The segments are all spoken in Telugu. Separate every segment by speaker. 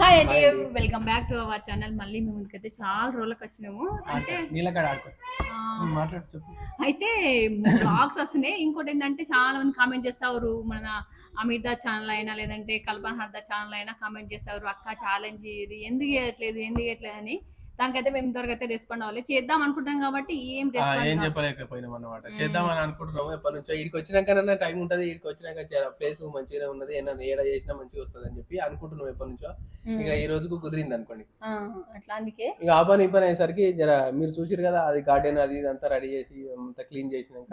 Speaker 1: హాయ్ అండి. Welcome back to our channel మళ్ళీ మేము ముందుకైతే చాలా రోజులకు వచ్చినాము. అంటే అయితే బ్లాగ్స్ వస్తున్నాయి. ఇంకోటి ఏంటంటే చాలా మంది కామెంట్ చేస్తారు. మన అమిత ఛానల్ అయినా లేదంటే కల్పన హద్ద ఛానల్ అయినా కామెంట్ చేస్తారు. అక్క ఛాలెంజ్ ఎందుకు చేయట్లేదు? ఎందుకు చేయట్లేదు అని. దానికైతే మేము ఇంతవరకు అయితే రెస్పాండ్ అవ్వాలి చేద్దాం అనుకుంటాం కాబట్టి ఏం
Speaker 2: ఏం
Speaker 1: రెస్పాండ్
Speaker 2: చెప్పలేకపోయినాం అన్నమాట. చేద్దామని అనుకుంటున్నాము. ఎప్పటి నుంచో ఇక్కడికి వచ్చినాకనన్నా టైం ఉంటది ఇక్కడికి వచ్చినాక ప్లేస్ మంచిగా ఉన్నది. ఏమన్నా ఏడ చేసినా మంచిగా వస్తుంది అని చెప్పి అనుకుంటున్నాం ఎప్పటి నుంచో. ఇక ఈ రోజుకు కుదిరింది అనుకోండి.
Speaker 1: అట్లా అందుకే.
Speaker 2: ఇక ఆ పని ఈ పని అయ్యేసరికి జర మీరు చూసిరు కదా అది గార్డెన్ అది ఇదంతా రెడీ చేసి అంతా క్లీన్ చేసినాక.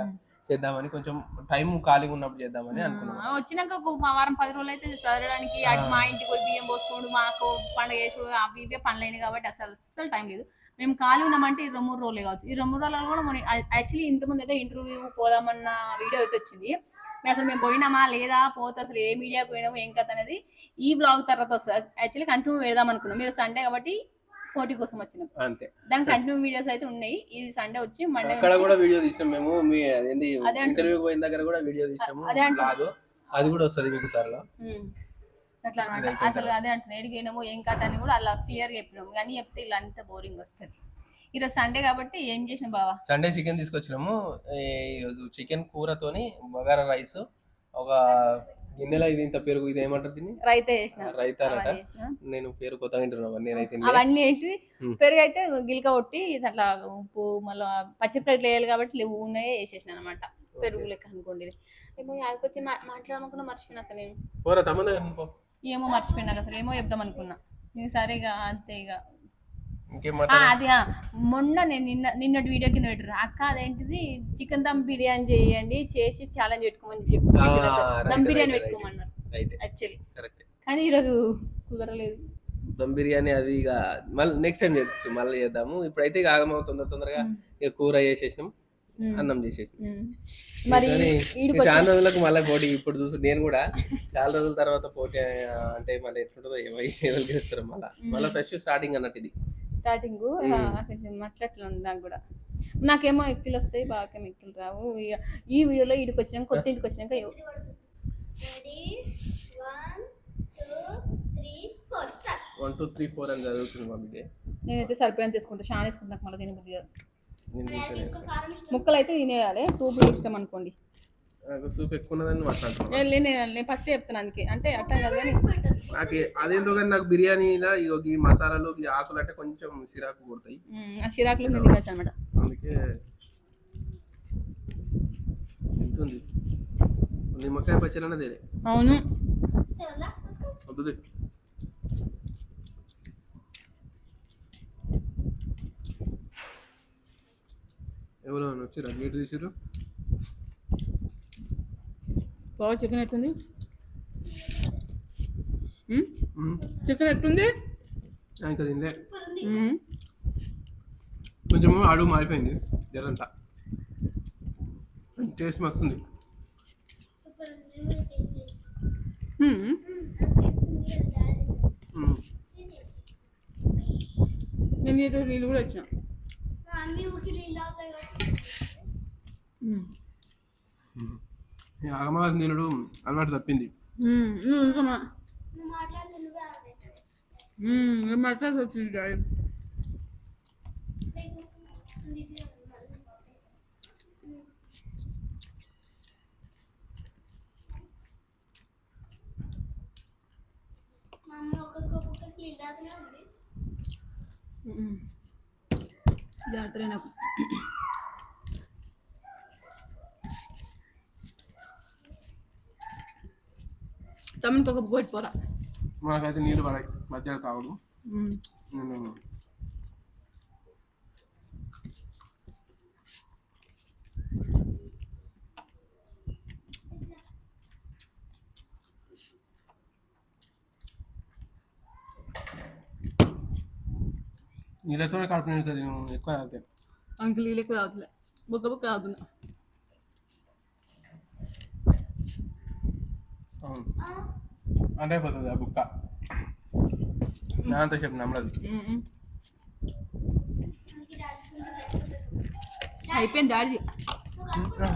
Speaker 2: చేద్దామని కొంచెం టైం ఖాళీగా ఉన్నప్పుడు చేద్దామని అనుకున్నాం.
Speaker 1: వచ్చినాక ఒక వారం పది రోజులు అయితే చదవడానికి అటు మా ఇంటికి పోయి బియ్యం పోసుకోండు మాకు పండుగ చేసు అవి ఇవే పనులు అయినాయి కాబట్టి అసలు అస్సలు టైం లేదు. మేము ఖాళీ ఉన్నామంటే రెండు మూడు రోజులే కావచ్చు. ఈ రెండు మూడు రోజులు కూడా మనం యాక్చువల్లీ ఇంతకుముందు అయితే ఇంటర్వ్యూ పోదామన్న వీడియో అయితే వచ్చింది. మేము అసలు మేము పోయినామా లేదా పోతే అసలు ఏ మీడియాకి పోయినామో ఏం కథ అనేది ఈ బ్లాగ్ తర్వాత వస్తుంది. యాక్చువల్లీ కంటిన్యూ వేద్దాం అనుకున్నాం. మీరు సండే కాబట్టి పోటీ కోసం వచ్చినాం.
Speaker 2: అంతే.
Speaker 1: దాని కంటిన్యూ వీడియోస్ అయితే ఉన్నాయి. ఇది సండే వచ్చి మండే
Speaker 2: అక్కడ కూడా వీడియో తీసినాం మేము. మీ అదేంటి. ఇంటర్వ్యూ పోయిన దగ్గర కూడా వీడియో తీసినాము.
Speaker 1: అదే అంటున్నా.
Speaker 2: బ్లాగ్ అది కూడా వస్తుంది మీకు త్వరలో.
Speaker 1: అట్లా అనమాట అసలు అదే అంటున్నా. ఎడిగినాము ఏం కథ అని కూడా అలా క్లియర్గా చెప్పినాము. కానీ చెప్తే ఇలా అంత బోరింగ్ వస్తుంది. ఈరోజు సండే కాబట్టి ఏం చేసిన బావా?
Speaker 2: సండే చికెన్ తీసుకొచ్చినాము. ఈ- ఈరోజు చికెన్ కూరతోని బగారా రైస్ ఒక గిన్నెలో ఇది ఇంత పెరుగు ఇది ఏమంటారు దీన్ని?
Speaker 1: రైతా చేసిన.
Speaker 2: రైతా అనట. నేను పేరు కొత్తగా తింటున్నాను నేనైతే.
Speaker 1: అవన్నీ
Speaker 2: ఉమ్.
Speaker 1: పెరుగు అయితే గిల్క కొట్టి అట్లా ఉప్పు మళ్ళీ పచ్చిమిరపకాయలు వేయాలి కాబట్టి ఉన్నాయి వేసేసిన అనమాట పెరుగు లెక్క అనుకోండి. ఏమో యాదకొచ్చి మాట్లాడమనుకున్నా మర్చిపోయినా అసలు నేను
Speaker 2: పో
Speaker 1: ఏమో మర్చిపోయినా అసలు ఏమో చెప్దాం అనుకున్నా. ఇక సరే ఇక అంతే ఇక. అది మొన్న నేను నిన్న నిన్నటి వీడియో కింద పెట్టారు అక్క అదేంటిది? చికెన్ దమ్ బిర్యానీ చేయండి చేసి ఛాలెంజ్ పెట్టుకోమని చెప్పి దమ్ బిర్యానీ. పెట్టుకోమన్నారు. యాక్చువల్లీ కానీ ఈరోజు కుదరలేదు.
Speaker 2: దమ్ బిర్యానీ అది ఇక మళ్ళీ నెక్స్ట్ టైం చేయొచ్చు మళ్ళీ చేద్దాము. ఇప్పుడైతే ఇక ఆగమవు తొందర తొందరగా ఇక కూర చేసేసినాం. అన్నం చేసేసినాం.
Speaker 1: మరి
Speaker 2: చాలా రోజులకు మళ్ళీ పోటీ. ఇప్పుడు చూసి నేను కూడా చాలా రోజుల తర్వాత పోటీ అంటే మళ్ళీ ఎట్లుంటుందో ఏమో ఏదో చేస్తారు మళ్ళీ. మళ్ళీ ఫ్రెష్ స్టార్టింగ్ అన్నట్టు ఇది.
Speaker 1: స్టార్టింగ్. కొంచెం అట్లట్లా ఉంది నాకు కూడా. నాకేమో ఎక్కిలు వస్తాయి బాగా ఎక్కిలు రావు. ఇక ఈ వీడియోలో ఈడికి వచ్చినాక కొత్త ఇంటికి వచ్చినాక.
Speaker 2: వన్ టూ త్రీ ఫోర్ అని చదువుతుంది
Speaker 1: నేనైతే సరిపోయిన తీసుకుంటా. చాలా వేసుకుంటా నాకు మళ్ళీ
Speaker 3: ఇష్టం.
Speaker 1: ముక్కలు అయితే తినేయాలి. సూప్ ఇష్టం అనుకోండి.
Speaker 2: నాకు సూప్ ఎక్కువ ఉన్నదని మాట్లాడుతున్నాను
Speaker 1: నేను నేను- ఫస్ట్ చెప్తాను అందుకే. అంటే అర్థం కాదు కానీ.
Speaker 2: నాకు అదేందో కానీ నాకు బిర్యానీలో ఈ మసాలాలు ఈ ఆకులు అంటే కొంచెం సిరాకు కొడతాయి.
Speaker 1: ఆ చిరాకులు నేను తినచ్చు అనమాట
Speaker 2: అందుకే ఉంటుంది నిమ్మకాయ పచ్చడి అన్నదే
Speaker 1: అవును.
Speaker 2: వద్దుది ఎవరో వచ్చిరా మీరు తీసిరు
Speaker 1: బాగా చికెన్ ఎట్టుంది? చికెన్ ఎట్టుంది?
Speaker 2: ఇంకా.
Speaker 1: ఉమ్.
Speaker 2: కొంచెం అడుగు మారిపోయింది జరంతా. టేస్ట్ మస్తుంది.
Speaker 3: నేను
Speaker 1: ఈరోజు నీళ్ళు కూడా వచ్చిన
Speaker 3: మా అమ్మ ఊరికి నీళ్ళు అవుతాయి కాబట్టి.
Speaker 2: ఈ ఆగమాగ తినడు అలవాటు తప్పింది.
Speaker 1: ఉమ్, నువ్వు ఇంకా మా-
Speaker 3: నువ్వు మాట్లాడితే నువ్వే ఆడతావు.
Speaker 1: ఉమ్, ఏం మాట్లాడాల్సి వచ్చింది డాడీ
Speaker 3: నీకు నీట్గా ఉంది మళ్ళీ. మ్మ్. మా అమ్మ ఒక్కొక్క ఒక్కొక్క నీళ్ళు అవుతూనే ఉంది
Speaker 1: ఉమ్. జాగ్రత్తలే నాకు తమ్మునికి ఒక పోయి పోరా?
Speaker 2: మనకైతే నీళ్ళు పడాయి మధ్యాహ్నం కావడు
Speaker 1: ఉమ్.
Speaker 2: నేను నీళ్ళతోనే కడుపు నిండుతుంది నేను ఎక్కువ తాగితే.
Speaker 1: అంకుల్ వీళ్ళకి కావట్లే బొక్క బొక్క అవుతున్నా
Speaker 2: అంటే అయిపోతుంది ఆ బుక్క. నాతో చెప్పు నమ్మలేదు
Speaker 3: అందుకే డాడీ కొంచెం లేకపోతే
Speaker 1: అయిపోయింది డాడీ
Speaker 3: నువ్వు కట్టుకుంటావు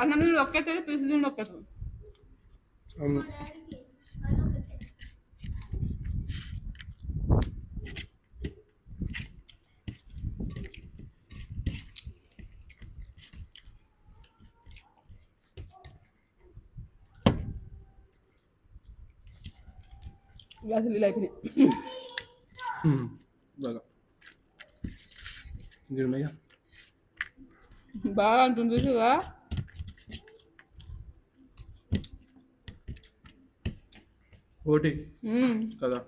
Speaker 1: అన్నం
Speaker 2: నొక్కేస్తుంది
Speaker 3: పిలుస్తుంది నొక్కేస్తుంది
Speaker 1: గ్లాసులు ఇలా అయిపోయినాయి.
Speaker 2: బాగా.
Speaker 1: బాగా అంటుంది చూసుగా
Speaker 2: ఓటి. కదా.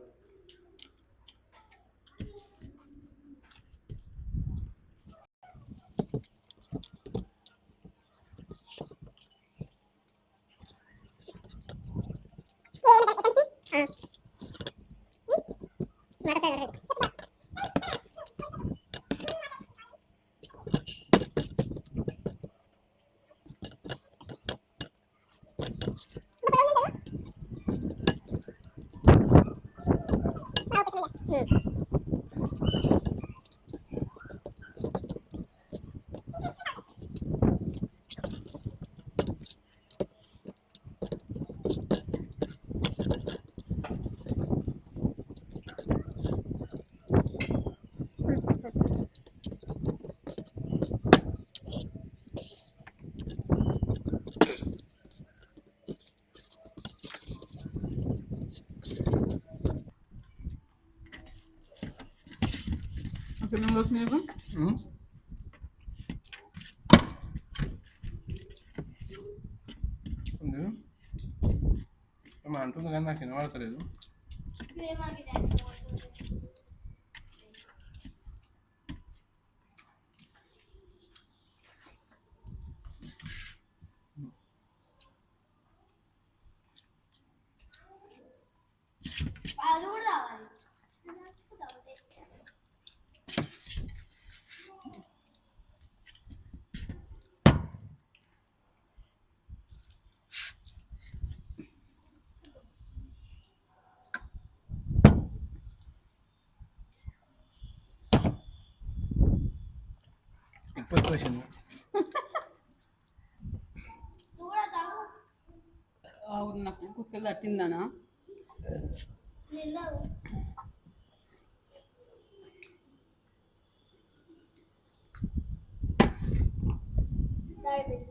Speaker 2: কেমন লাগছে এখন అంటుంది కానీ నాకు వినబడతలేదు
Speaker 1: తట్టిందనా?
Speaker 2: Thank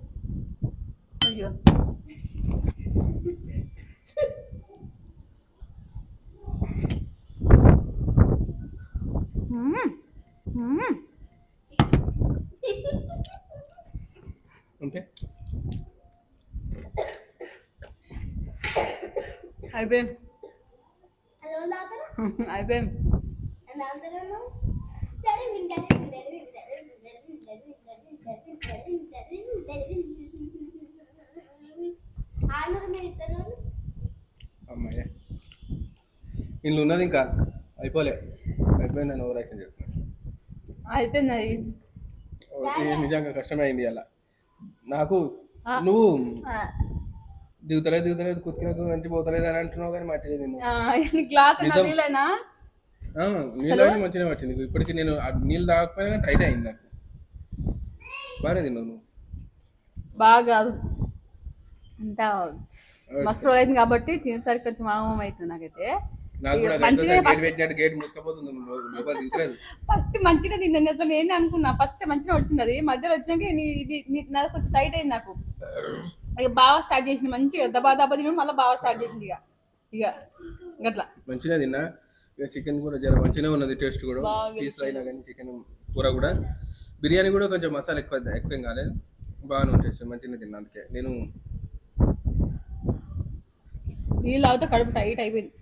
Speaker 1: అయిపోయింది అయిపోయింది
Speaker 2: అమ్మాయి ఇల్లు ఉన్నది ఇంకా అయిపోలే అయిపోయింది అని ఓవర్ యాక్షన్ చెప్తున్నాను
Speaker 1: అయిపోయింది
Speaker 2: నిజంగా కష్టమైంది అలా నాకు నువ్వు దిగుతలేదు దిగుతలేదు కుతికినకు మంచి పోతలేదు అని అంటున్నావు కానీ
Speaker 1: ఈ గ్లాస్. నీళ్ళైనా
Speaker 2: నీళ్ళు మంచిగా వచ్చింది. ఇప్పటికి నేను నీళ్ళు తాగకపోయినా కానీ టైట్ అయింది నాకు. బాగానే తిన్నావు నువ్వు.
Speaker 1: బాగా అంత మస్తు రోజు అయింది కాబట్టి తినేసరికి కొంచెం ఆగమం అవుతుంది నాకైతే.
Speaker 2: నాకు
Speaker 1: ఫస్ట్ మంచిగా తిన్నాను అసలు నేను అనుకున్నా? ఫస్ట్ మంచిగా వచ్చింది అది. మధ్యలో వచ్చాక నీ నీ- నీ- నాది కొంచెం టైట్ అయింది నాకు. ఇక బాగా స్టార్ట్ చేసింది మంచిగా దబా దబా తిని మళ్ళీ బాగా స్టార్ట్ చేసింది ఇక. ఇక గట్లా.
Speaker 2: మంచిగా తిన్నా. ఇక చికెన్ కూడా జర మంచిగా ఉన్నది టేస్ట్ కూడా. పీస్ అయినా కానీ చికెన్ కూర కూడా. బిర్యానీ కూడా కొంచెం మసాలా ఎక్కువ ఎక్కువ ఏం కాలేదు. బాగానే ఉంటుంది మంచిగా తిన్నా అందుకే. నేను
Speaker 1: నీళ్ళు అవుతా కడుపు టైట్ అయిపోయింది.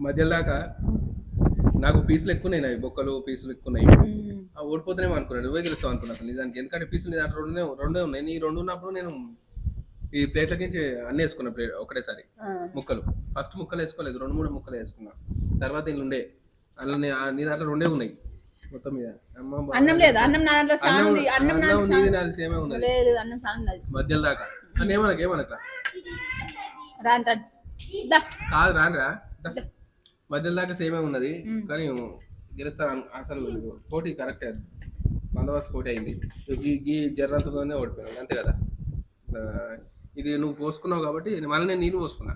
Speaker 2: మధ్యలో దాకా నాకు పీసులు ఎక్కువ ఉన్నాయి బొక్కలు పీసులు ఎక్కువ ఉన్నాయి ఓడిపోతేనేమో అనుకున్నాను నువ్వే గెలుస్తావు అనుకున్నా అసలు నిజానికి. ఎందుకంటే పీసులు నేను రెండే రెండే ఉన్నాయి. నీ రెండు ఉన్నప్పుడు నేను ఈ ప్లేట్లకి అన్నీ వేసుకున్నా ప్లేట్ ఒకటేసారి. ముక్కలు. ఫస్ట్ ముక్కలు వేసుకోలేదు రెండు మూడు ముక్కలు వేసుకున్నా. తర్వాత ఇల్లు ఉండే అలా నీ దాంట్లో రెండే ఉన్నాయి. మొత్తం మీద.
Speaker 1: అన్నం లేదు అన్నం ఉంది అన్నం
Speaker 2: నీది సేమే ఉన్నది.
Speaker 1: లేదు అన్నం
Speaker 2: మధ్యలో దాకా. అని ఏమనక ఏమనక
Speaker 1: రా.
Speaker 2: కాదు రానురా. దా. మధ్యలో దాకా సేమే ఉన్నది. కానీ గెలుస్తాను అసలు పోటీ కరెక్టే అది. బందోబస్తు పోటీ అయింది. ఈ జర్రంతతోనే ఓడిపోయాను. అంతే కదా? ఇది నువ్వు పోసుకున్నావు కాబట్టి మళ్ళీ నేను నీళ్ళు పోసుకున్నా.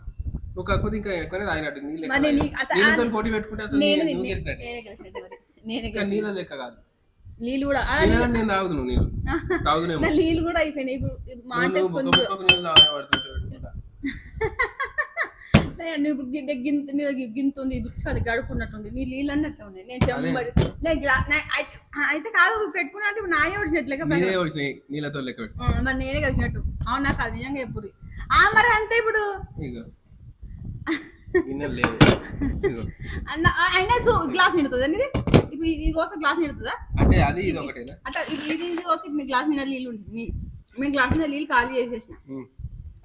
Speaker 2: నువ్వు కాకపోతే ఇంకా ఎక్కువనే తాగినట్టు నీళ్ళు నీళ్ళతో పోటీ పెట్టుకుంటే అసలు
Speaker 1: నేను
Speaker 2: నువ్వు గెలిచినట్టే.
Speaker 1: నేనే. నేనే
Speaker 2: నీళ్ళ లెక్క కాదు.
Speaker 1: నీళ్ళు కూడా
Speaker 2: నేను తాగుదు నువ్వు నీళ్ళు
Speaker 1: నా నీళ్ళు కూడా అయిపోయినాయి. ఇప్పుడు ఇప్పుడు మాట
Speaker 2: నువ్వు
Speaker 1: గింత నీ దగ్గర గింత ఉంది గడుకున్నట్టుంది నీ నీళ్ళు అన్నట్టు ఉన్నాయి నేను మరి. అయి- అయితే కాదు పెట్టుకున్నా అంటే నాయే వచ్చినట్లేక
Speaker 2: నీళ్ళతో లెక్క
Speaker 1: మరి నేనే కలిసినట్టు. అవునా కాదు నిజంగా ఎప్పుడు. ఆ మరి అంతే ఇప్పుడు. అయినా సో గ్లాస్ నిండుతుంది అండి ఇప్పుడు ఇది కోసం గ్లాస్ నిండుతుందా?
Speaker 2: అంటే అది ఇది ఒకటేనా?
Speaker 1: అట్లా ఇది ఇది వస్తే మీ గ్లాస్ నిండా నీళ్ళు ఉంటుంది మేము గ్లాస్ నిండా నీళ్ళు ఖాళీ చేసేసిన.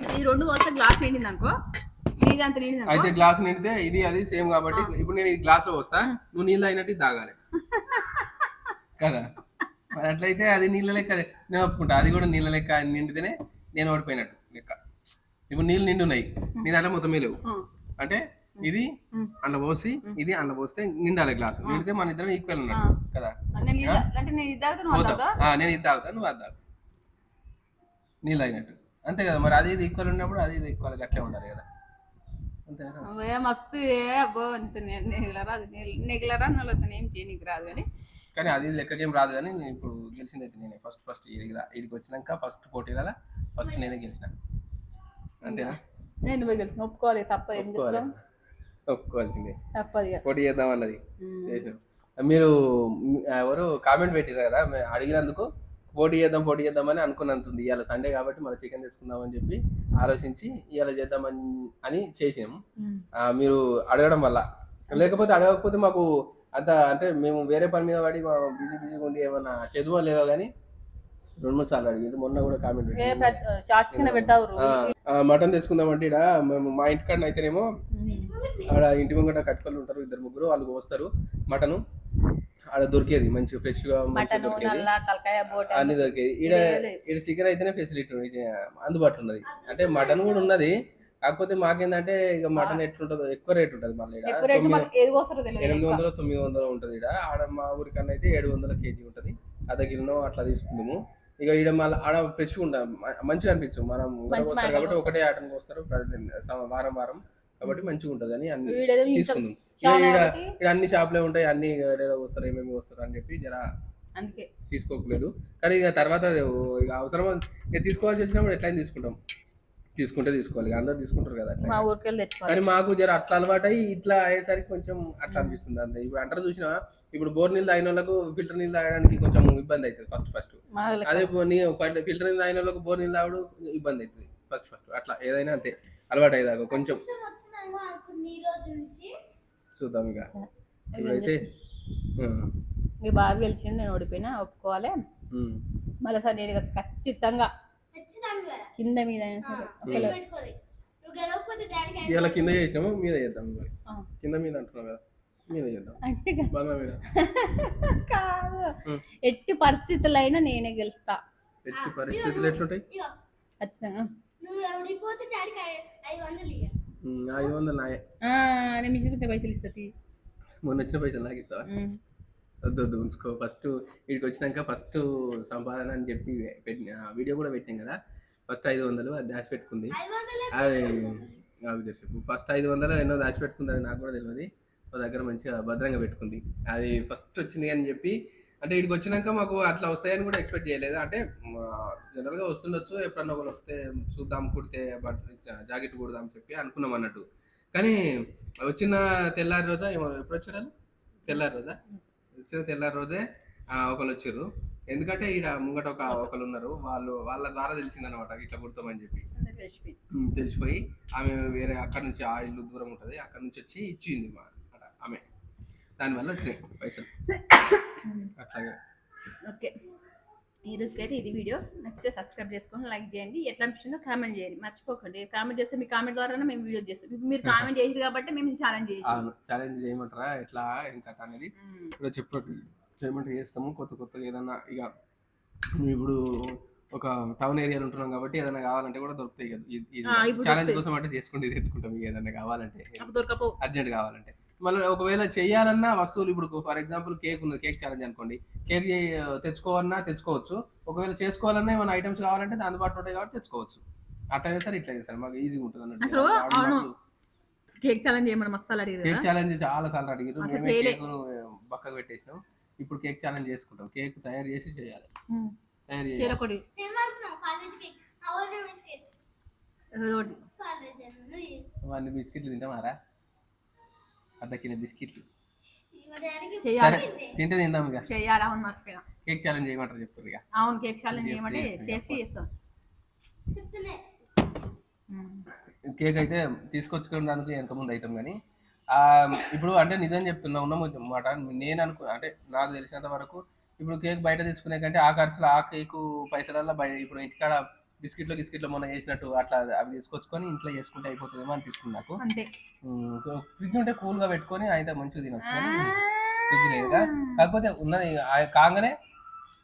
Speaker 1: ఇది రెండు వస్తే గ్లాస్ నిండింది అనుకో
Speaker 2: అయితే గ్లాస్ నిండితే ఇది అది సేమ్ కాబట్టి ఇప్పుడు నేను ఈ గ్లాస్లో వస్తా నువ్వు నీళ్ళు అయినట్టు ఇది తాగాలి. కదా? మరి అట్లయితే అది నీళ్ళ లెక్క నేను ఒప్పుకుంటా అది కూడా నీళ్ళ లెక్క నిండితేనే నేను ఓడిపోయినట్టు లెక్క. ఇప్పుడు నీళ్ళు నిండి ఉన్నాయి నీ దాంట్లో మొత్తమే లేవు. అంటే ఇది. అండ పోసి ఇది అండ పోస్తే నిండాలి గ్లాస్. నిండితే మన ఇద్దరం ఈక్వల్ ఉన్నట్టు కదా?
Speaker 1: నేను ఇది తాగుతా నువ్వు అది
Speaker 2: తాగు. నీళ్ళు అయినట్టు అంతే కదా మరి అది ఇది ఈక్వల్ ఉన్నప్పుడు అది ఇది ఈక్వల్ అట్లే ఉండాలి కదా.
Speaker 1: మస్తు అబ్బో అంత నెగలరా అది నెగలరా నల్లతను ఏం చేయనీకి రాదు కానీ.
Speaker 2: కానీ అది లెక్కకేం రాదు కానీ ఇప్పుడు గెలిచింది అయితే నేనే. ఫస్ట్ ఫస్ట్ ఇడికి వచ్చినాక ఫస్ట్ పోటీల ఫస్ట్ నేనే గెలిచిన. అంతేనా?
Speaker 1: నేను పోయి గెలిచిన? ఒప్పుకోవాలి తప్పదు ఏం. చేస్తాం?
Speaker 2: ఒప్పుకోవాల్సిందే.
Speaker 1: తప్పదు
Speaker 2: పోటీ చేద్దాం అన్నది. చేసినాం. మీరు ఎవరు కామెంట్ పెట్టారు కదా అడిగినందుకు పోటీ చేద్దాం పోటీ చేద్దామని అనుకున్నంతుంది ఇవాళ సండే కాబట్టి మన చికెన్ తెచ్చుకుందామని చెప్పి ఆలోచించి ఇవాళ చేద్దామని అని. ఆ, మీరు అడగడం వల్ల. లేకపోతే అడగకపోతే మాకు అంత అంటే మేము వేరే పని మీద పడి బిజీ బిజీగా ఉండి ఏమన్నా చదువు లేదో కానీ రెండు మూడు సార్లు అడిగింది మొన్న కూడా కామెంట్ మటన్ తీసుకుందామంటే ఇక్కడ మేము మా ఇంటికాడ అయితేనేమో ఆడ ఇంటి ముంగట కట్టుకొని ఉంటారు ఇద్దరు ముగ్గురు వాళ్ళు వస్తారు మటను. ఆడ దొరికేది మంచిగా
Speaker 1: ఫ్రెష్గా
Speaker 2: అన్ని దొరికేది. ఈడ ఈడ చికెన్ అయితేనే ఫెసిలిటీ అందుబాటులో ఉన్నది. అంటే మటన్ కూడా ఉన్నది కాకపోతే మాకేందంటే ఇక మటన్ ఎట్లుంటుందో ఎక్కువ రేట్ ఉంటుంది మళ్ళీ ఎనిమిది వందలు తొమ్మిది వందలు ఉంటుంది ఇక్కడ ఆడ మా ఊరి కన్నా అయితే ఏడు వందల కేజీ ఉంటుంది. అర్ధ కిలో అట్లా తీసుకుందాము ఇక ఈడ మళ్ళీ ఆడ ఫ్రెష్ ఉండదు మంచిగా అనిపించు మనం వస్తారు కాబట్టి ఒకటే ఆటనికి వస్తారు వారం వారం. కాబట్టి మంచిగా ఉంటుంది అని అన్ని తీసుకుందాం. అన్ని షాపులే ఉంటాయి అన్ని వస్తారు ఏమేమి వస్తారు అని చెప్పి జర
Speaker 1: అందుకే.
Speaker 2: తీసుకోకలేదు కానీ ఇక తర్వాత ఇక అవసరం తీసుకోవాల్సి వచ్చినప్పుడు ఎట్లయినా తీసుకుంటాం. తీసుకుంటే తీసుకోవాలి అందరు తీసుకుంటారు కదా కానీ మాకు జర అట్లా అలవాటు ఇట్లా అయ్యేసరికి కొంచెం అట్లా అనిపిస్తుంది అంతే. ఇప్పుడు అంటారు చూసిన ఇప్పుడు బోర్ నీళ్ళు తాగిన వాళ్ళకు ఫిల్టర్ నీళ్ళు తాగడానికి కొంచెం ఇబ్బంది అవుతుంది ఫస్ట్ ఫస్ట్ అదే ఫిల్టర్ నీళ్ళు తాగిన వాళ్ళకు బోర్ నీళ్ళు తాగడం ఇబ్బంది అవుతుంది ఫస్ట్ ఫస్ట్ అట్లా ఏదైనా అంతే. అలవాటు అయ్యేదాకా కొంచెం చూద్దాం ఇక. ఇప్పుడైతే
Speaker 1: ఈ బాగా గెలిచిండు నేను ఓడిపోయినా ఒప్పుకోవాలి. మళ్ళీ సార్ నేను ఖచ్చితంగా
Speaker 3: కదా
Speaker 1: మీద అయినా సరే ఒకవేళ
Speaker 3: పెట్టుకోరి నువ్వు గెలవకపోతే డాడీకి
Speaker 2: ఇవాళ కింద చేసినాము? మీద చేద్దాం. కింద మీద అంటున్నాం కదా? మీద చేద్దాం. మీద.
Speaker 1: కాదు. ఎట్టి పరిస్థితులైనా నేనే గెలుస్తా.
Speaker 2: ఎట్టి పరిస్థితులు ఎట్లుంటాయి?
Speaker 1: ఖచ్చితంగా.
Speaker 3: నువ్వు డాడీకి ఐదు వందలు ఇయ్య.
Speaker 2: ఐదు వందలు నాయే.
Speaker 1: ఆ, నేను మిషన్ పైసలు ఇస్తుంది
Speaker 2: మొన్న వచ్చిన పైసలు నాకు ఇస్తావా? వద్దు వద్దు ఉంచుకో. ఫస్ట్ వీడికి వచ్చినాక ఫస్ట్ సంపాదన అని చెప్పి పెట్టిన వీడియో కూడా పెట్టాం కదా? ఫస్ట్ ఐదు వందలు అది దాచి పెట్టుకుంది అది చెప్పు. ఫస్ట్ ఐదు వందలు ఎన్నో దాచిపెట్టుకుంది అది నాకు కూడా తెలియదు మా దగ్గర మంచిగా భద్రంగా పెట్టుకుంది. అది ఫస్ట్ వచ్చింది అని చెప్పి అంటే ఇక్కడికి వచ్చినాక మాకు అట్లా వస్తాయని కూడా ఎక్స్పెక్ట్ చేయలేదు. అంటే జనరల్గా వస్తుండొచ్చు ఎప్పుడన్నా ఒకరు వస్తే చూద్దాం కుడితే బట్ జాకెట్ కుడదాం చెప్పి అనుకున్నాం అన్నట్టు. కానీ వచ్చిన తెల్లారి రోజా ఏమో ఎప్పుడు వచ్చారు తెల్లారి రోజా? వచ్చిన తెల్లారి రోజే ఒకళ్ళు వచ్చారు ఎందుకంటే ఈడ ముంగట ఒక ఒకళ్ళు ఉన్నారు. వాళ్ళు వాళ్ళ ద్వారా తెలిసిందనమాట ఇట్లా కుడతామని చెప్పి. తెలిసిపోయి. ఆమె వేరే అక్కడ నుంచి ఆ ఇల్లు దూరం ఉంటుంది అక్కడ నుంచి వచ్చి ఇచ్చింది మా అక్కడ ఆమె. దానివల్ల వచ్చినాయి పైసలు. అట్లాగే.
Speaker 1: ఓకే. ఈ అయితే ఇది వీడియో. నచ్చితే సబ్స్క్రైబ్ చేసుకొని లైక్ చేయండి. ఎట్లా అనిపిస్తుందో కామెంట్ చేయండి. మర్చిపోకండి. కామెంట్ చేస్తే మీ కామెంట్ ద్వారానే మేము వీడియో చేస్తాం. మీరు కామెంట్ చేసారు కాబట్టి మేము ఛాలెంజ్ చేసాం
Speaker 2: ఛాలెంజ్ చేయమంటారా? ఎట్లా? ఇంకా అనేది? ఇప్పుడు చెప్పు చేయమంటే చేస్తాము. కొత్త కొత్తగా ఏదన్నా ఇక మేము ఇప్పుడు ఒక టౌన్ ఏరియాలో ఉంటున్నాం కాబట్టి ఏదైనా కావాలంటే కూడా దొరుకుతాయి కదా. ఛాలెంజ్. కోసం అంటే చేసుకుంటే తెచ్చుకుంటాం ఏదైనా కావాలంటే.
Speaker 1: దొరకపో
Speaker 2: అర్జెంట్ కావాలంటే. మళ్ళీ ఒకవేళ చేయాలన్నా వస్తువులు ఇప్పుడు ఫర్ ఎగ్జాంపుల్ కేక్ ఉంది కేక్ ఛాలెంజ్ అనుకోండి. కేక్ తెచ్చుకోవాలన్నా తెచ్చుకోవచ్చు. ఒకవేళ చేసుకోవాలన్నా ఏమైనా ఐటమ్స్ కావాలంటే దాని అందుబాటులో ఉంటాయి కాబట్టి తెచ్చుకోవచ్చు. అట్లా సార్ ఇట్లా చేస్తారు మాకు ఈజీగా ఉంటుంది అన్నట్టు.
Speaker 1: కేక్ ఛాలెంజ్ చేయమని మసాలా అడిగారు
Speaker 2: కేక్ ఛాలెంజ్ చాలా సార్లు అడిగారు. పక్కకు పెట్టేసినాం. ఇప్పుడు కేక్ ఛాలెంజ్ చేసుకుంటాం. కేక్ తయారు చేసి చేయాలి. తయారు చేయాలి.
Speaker 1: చీరకొడి
Speaker 3: ఏమంటున్నావు
Speaker 2: అర్ధ కిలో బిస్కెట్లు. సరే తింటే తిందాం ఇక.
Speaker 1: చేయాలి అవును మర్చిపోయినా
Speaker 2: కేక్ ఛాలెంజ్ చేయమంటారు చెప్తారు ఇక.
Speaker 1: అవును కేక్ ఛాలెంజ్ చేయమంటే చేసి చేస్తాం.
Speaker 2: కేక్ అయితే తీసుకొచ్చుకోవడానికి వెనక ముందు అవుతాం కానీ ఆ, ఇప్పుడు అంటే నిజం చెప్తున్నా ఉన్న మాట. నేను అనుకు అంటే నాకు తెలిసినంత వరకు ఇప్పుడు కేక్ బయట తెచ్చుకునే కంటే ఆ ఖర్చులో ఆ కేకు పైసలల్లో బయట ఇప్పుడు ఇంటికాడ బిస్కెట్లు గిస్కెట్లు మొన్న చేసినట్టు అట్లా అవి తీసుకొచ్చుకొని ఇంట్లో చేసుకుంటే అయిపోతుందేమో అనిపిస్తుంది నాకు. ఫ్రిడ్జ్ ఉంటే కూల్గా పెట్టుకొని అయితే మంచిగా తినొచ్చు ఫ్రిడ్జ్ లేదు కదా. కాకపోతే ఉన్నది కాగానే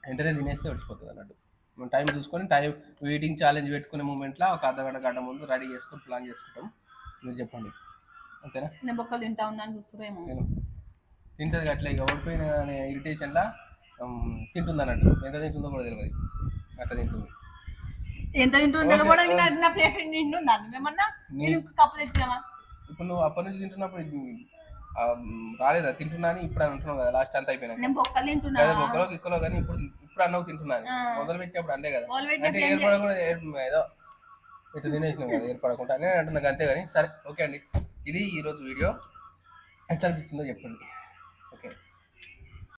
Speaker 2: వెంటనే తినేస్తే వచ్చిపోతుంది అన్నట్టు. మనం టైం చూసుకొని టైం వెయిటింగ్ ఛాలెంజ్ పెట్టుకునే మూమెంట్లో ఒక అర్ధ గంట గంట ముందు రెడీ చేసుకొని ప్లాన్ చేసుకుంటాం. మీరు చెప్పండి. అంతేనా
Speaker 1: నేను బొక్కలు తింటా ఉన్నాను చూస్తారేమో
Speaker 2: నేను తింటుంది అట్లా ఇక. ఓడిపోయిన ఇరిటేషన్లా తింటుంది అన్నట్టు ఎంత తింటుందో కూడా తెలియదు అట్లా తింటుంది.
Speaker 1: ఎంత తింటుందో కూడా. నా- నా ప్లేట్ నిండుందా నువ్వేమన్నా
Speaker 2: నీ-
Speaker 1: నేను కప్పు తెచ్చినామా
Speaker 2: ఇప్పుడు నువ్వు అప్పటి నుంచి తింటున్నప్పుడు ఇది, ఆ, రాలేదా? తింటున్నా అని ఇప్పుడు అని అంటున్నావు కదా లాస్ట్ అంతా అయిపోయినాక.
Speaker 1: నేను బొక్కలు తింటున్నా.
Speaker 2: గిక్కలో కానీ ఇప్పుడు ఇప్పుడు అన్నవు తింటున్నాను
Speaker 1: ఆ.
Speaker 2: మొదలు పెట్టినప్పుడు అంతే కదా.
Speaker 1: మొదలు
Speaker 2: అంటే
Speaker 1: పెట్టినప్పుడు ఏం
Speaker 2: ఏర్పడకుండా ఏర్- ఏదో ఇటు తినేసినాం కదా ఏర్పడకుండా నేను అంటున్నాను అంతే కానీ. సరే ఓకే అండి. ఇది ఈరోజు వీడియో. ఎట్లా అనిపించిందో చెప్పండి.